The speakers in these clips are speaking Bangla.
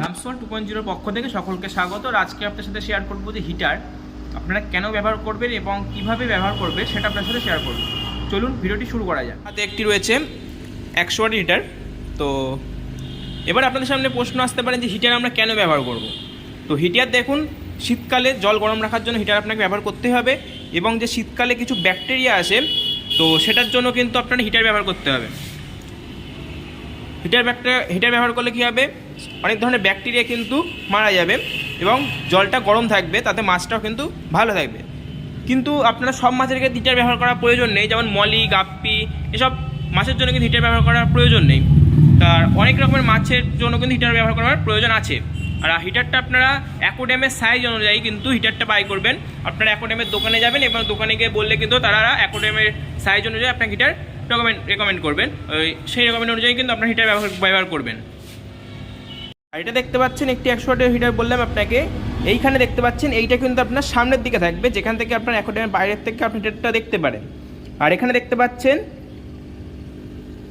রামসোল টু পয়েন্ট জিরোর পক্ষ থেকে সকলকে স্বাগত। আর আজকে আপনার সাথে শেয়ার করব যে হিটার আপনারা কেন ব্যবহার করবেন এবং কীভাবে ব্যবহার করবেন সেটা আপনার সাথে শেয়ার করব। চলুন ভিডিওটি শুরু করা যাক। হাতে একটি রয়েছে একশো ওয়াট হিটার তো এবার আপনাদের সামনে প্রশ্ন আসতে পারে যে হিটার আমরা কেন ব্যবহার করব। তো হিটার দেখুন, শীতকালে জল গরম রাখার জন্য হিটার আপনাকে ব্যবহার করতে হবে এবং যে শীতকালে কিছু ব্যাকটেরিয়া আসে, তো সেটার জন্য কিন্তু আপনার হিটার ব্যবহার করতে হবে। হিটার ব্যাগটা হিটার ব্যবহার করলে কী হবে? অনেক ধরনের ব্যাকটেরিয়া কিন্তু মারা যাবে এবং জলটা গরম থাকবে, তাতে মাছটাও কিন্তু ভালো থাকবে। কিন্তু আপনারা সব মাছের ক্ষেত্রে হিটার ব্যবহার করার প্রয়োজন নেই, যেমন মলি, গাপ্পি, এসব মাছের জন্য কিন্তু হিটার ব্যবহার করার প্রয়োজন নেই। তার অনেক রকমের মাছের জন্য কিন্তু হিটার ব্যবহার করার প্রয়োজন আছে। আর হিটারটা আপনারা অ্যাকোড্যামের সাইজ অনুযায়ী কিন্তু হিটারটা বাই করবেন। আপনারা অ্যাকোড্যামের দোকানে যাবেন এবং দোকানে গিয়ে বললে কিন্তু তারা অ্যাকোডেমের সাইজ অনুযায়ী আপনার হিটার রেকমেন্ড রেকমেন্ড করবেন। ওই সেই রেকমেন্ড অনুযায়ী কিন্তু আপনার হিটার ব্যবহার ব্যবহার করবেন। আর এটা দেখতে পাচ্ছেন একটি একশো ওয়াটের হিটার বললাম আপনাকে। এইখানে দেখতে পাচ্ছেন এইটা কিন্তু আপনার সামনের দিকে থাকবে, যেখান থেকে আপনার অ্যাকোড্যামের বাইরের থেকে আপনি হিটারটা দেখতে পারেন। আর এখানে দেখতে পাচ্ছেন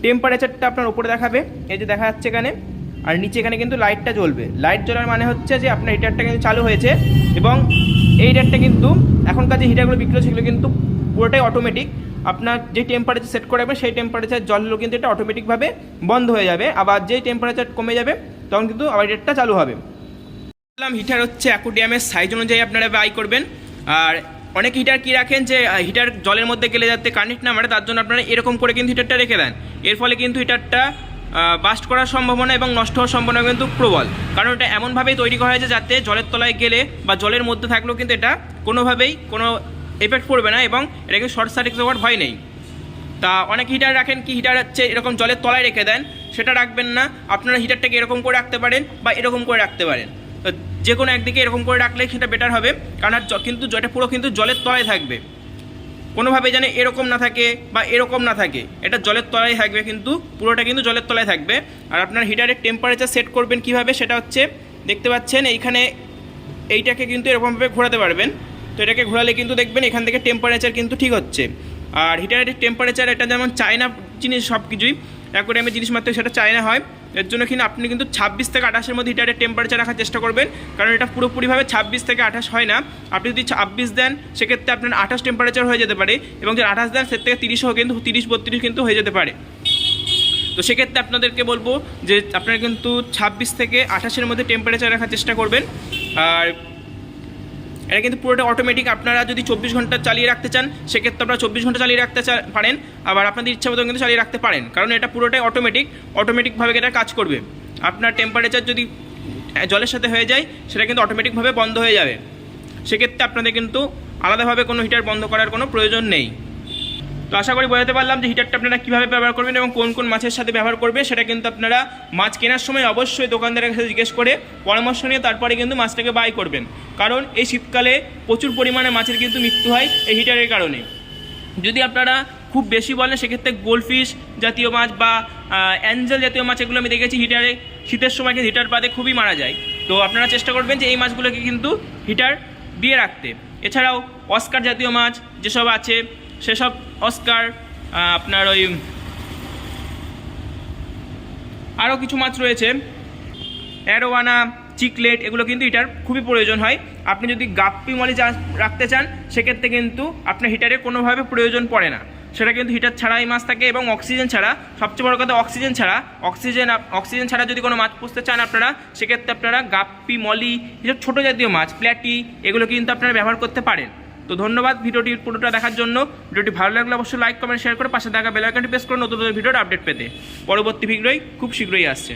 টেম্পারেচারটা আপনার উপরে দেখাবে। এই যে দেখা যাচ্ছে এখানে। আর নিচে এখানে কিন্তু লাইটটা জ্বলবে। লাইট জ্বলার মানে হচ্ছে যে আপনার হিটারটা কিন্তু চালু হয়েছে এবং এই হিটারটা কিন্তু এখনকার যে হিটারগুলো বিক্রি সেগুলো কিন্তু পুরোটাই অটোমেটিক আপনার যে টেম্পারেচার সেট করে রাখবেন সেই টেম্পারেচার জল হলেও কিন্তু এটা অটোমেটিকভাবে বন্ধ হয়ে যাবে। আবার যেই টেম্পারেচার কমে যাবে, তখন কিন্তু আবার হিটারটা চালু হবে। বললাম হিটার হচ্ছে অ্যাকোডিয়ামের সাইজ অনুযায়ী আপনারা বাই করবেন। আর অনেক হিটার কি রাখেন যে হিটার জলের মধ্যে গেলে যাতে কানেক্ট না মারে, তার জন্য আপনারা এরকম করে কিন্তু হিটারটা রেখে দেন। এর ফলে কিন্তু হিটারটা বাস্ট করার সম্ভাবনা এবং নষ্ট হওয়ার সম্ভাবনা কিন্তু প্রবল। কারণ এটা এমনভাবেই তৈরি করা হয়েছে যাতে জলের তলায় গেলে বা জলের মধ্যে থাকলেও কিন্তু এটা কোনোভাবেই কোনো এফেক্ট পড়বে না এবং এটা কিন্তু শর্ট সার্কিট হওয়ার ভয় নেই। তা অনেক হিটার রাখেন, কি হিটার হচ্ছে, এরকম জলের তলায় রেখে দেন, সেটা রাখবেন না। আপনারা হিটারটাকে এরকম করে রাখতে পারেন বা এরকম করে রাখতে পারেন। যে কোনো একদিকে এরকম করে রাখলে সেটা বেটার হবে, কারণ কিন্তু এটা পুরো কিন্তু জলের তলায় থাকবে। কোনোভাবে যেন এরকম না থাকে বা এরকম না থাকে। এটা জলের তলায় থাকবে কিন্তু, পুরোটা কিন্তু জলের তলায় থাকবে। আর আপনার হিটারের টেম্পারেচার সেট করবেন কীভাবে সেটা হচ্ছে, দেখতে পাচ্ছেন এইখানে এইটাকে কিন্তু এরকমভাবে ঘোরাতে পারবেন। তো এটাকে ঘোরালে কিন্তু দেখবেন এখান থেকে টেম্পারেচার কিন্তু ঠিক হচ্ছে। আর হিটারের টেম্পারেচার এটা যেমন চায়না জিনিস সব কিছুই অ্যাকোডামের জিনিস মাত্র সেটা চায়না হয়। এর জন্য কিন্তু আপনি কিন্তু ছাব্বিশ থেকে আঠাশের মধ্যে হিটারের টেম্পারেচার রাখার চেষ্টা করবেন। কারণ এটা পুরোপুরিভাবে ছাব্বিশ থেকে আঠাশ হয় না। আপনি যদি ছাব্বিশ দেন, সেক্ষেত্রে আপনার আঠাশ টেম্পারেচার হয়ে যেতে পারে এবং যদি আঠাশ দেন সে থেকে তিরিশও কিন্তু তিরিশ বত্রিশ কিন্তু হয়ে যেতে পারে। তো সেক্ষেত্রে আপনাদেরকে বলব যে আপনারা কিন্তু ছাব্বিশ থেকে আঠাশের মধ্যে টেম্পারেচার রাখার চেষ্টা করবেন। আর এটা কিন্তু পুরোটা অটোমেটিক আপনারা যদি চব্বিশ ঘণ্টা চালিয়ে রাখতে চান, সেক্ষেত্রে আপনারা চব্বিশ ঘণ্টা চালিয়ে রাখতে পারেন। আবার আপনাদের ইচ্ছা মতো কিন্তু চালিয়ে রাখতে পারেন। কারণ এটা পুরোটাই অটোমেটিক অটোমেটিকভাবে এটা কাজ করবে। আপনার টেম্পারেচার যদি জলের সাথে হয়ে যায়, সেটা কিন্তু অটোমেটিকভাবে বন্ধ হয়ে যাবে। সেক্ষেত্রে আপনাদের কিন্তু আলাদাভাবে কোনো হিটার বন্ধ করার কোনো প্রয়োজন নেই। তো আশা করি বোঝাতে পারলাম যে হিটারটা আপনারা কীভাবে ব্যবহার করবেন এবং কোন কোন মাছের সাথে ব্যবহার করবে, সেটা কিন্তু আপনারা মাছ কেনার সময় অবশ্যই দোকানদারের কাছে জিজ্ঞেস করে পরামর্শ নিয়ে তারপরে কিন্তু মাছটাকে বাই করবেন। কারণ এই শীতকালে প্রচুর পরিমাণে মাছের কিন্তু মৃত্যু হয় এই হিটারের কারণে। যদি আপনারা খুব বেশি বলেন, সেক্ষেত্রে গোলফিশ জাতীয় মাছ বা অ্যাঞ্জেল জাতীয় মাছ এগুলো আমি দেখেছি হিটারে শীতের সময় কিন্তু হিটার বাদে খুবই মারা যায়। তো আপনারা চেষ্টা করবেন যে এই মাছগুলোকে কিন্তু হিটার দিয়ে রাখতে। এছাড়াও অস্কার জাতীয় মাছ যেসব আছে সেসব অস্কার আপনার ওই আরও কিছু মাছ রয়েছে। অ্যারোয়ানা, চিকলেট, এগুলো কিন্তু হিটার খুবই প্রয়োজন হয়। আপনি যদি গাপ্পি মলি রাখতে চান, সেক্ষেত্রে কিন্তু আপনার হিটারে কোনোভাবে প্রয়োজন পড়ে না। সেটা কিন্তু হিটার ছাড়াই মাছ থাকে এবং অক্সিজেন ছাড়া, সবচেয়ে বড় কথা অক্সিজেন ছাড়া। অক্সিজেন অক্সিজেন ছাড়া যদি কোনো মাছ পুষতে চান আপনারা, সেক্ষেত্রে আপনারা গাপ্পি মলি এসব ছোটো জাতীয় মাছ, প্ল্যাটি, এগুলো কিন্তু আপনারা ব্যবহার করতে পারেন। তো ধন্যবাদ ভিডিওটি পুরোটা দেখার জন্য। ভিডিওটি ভালো লাগলে অবশ্যই লাইক কমেন্ট শেয়ার করে পাশে থাকা বেলাইকনটি প্রেস করে নতুন নতুন ভিডিওর আপডেট পেতে। পরবর্তী ভিডিওই খুব শীঘ্রই আসছে।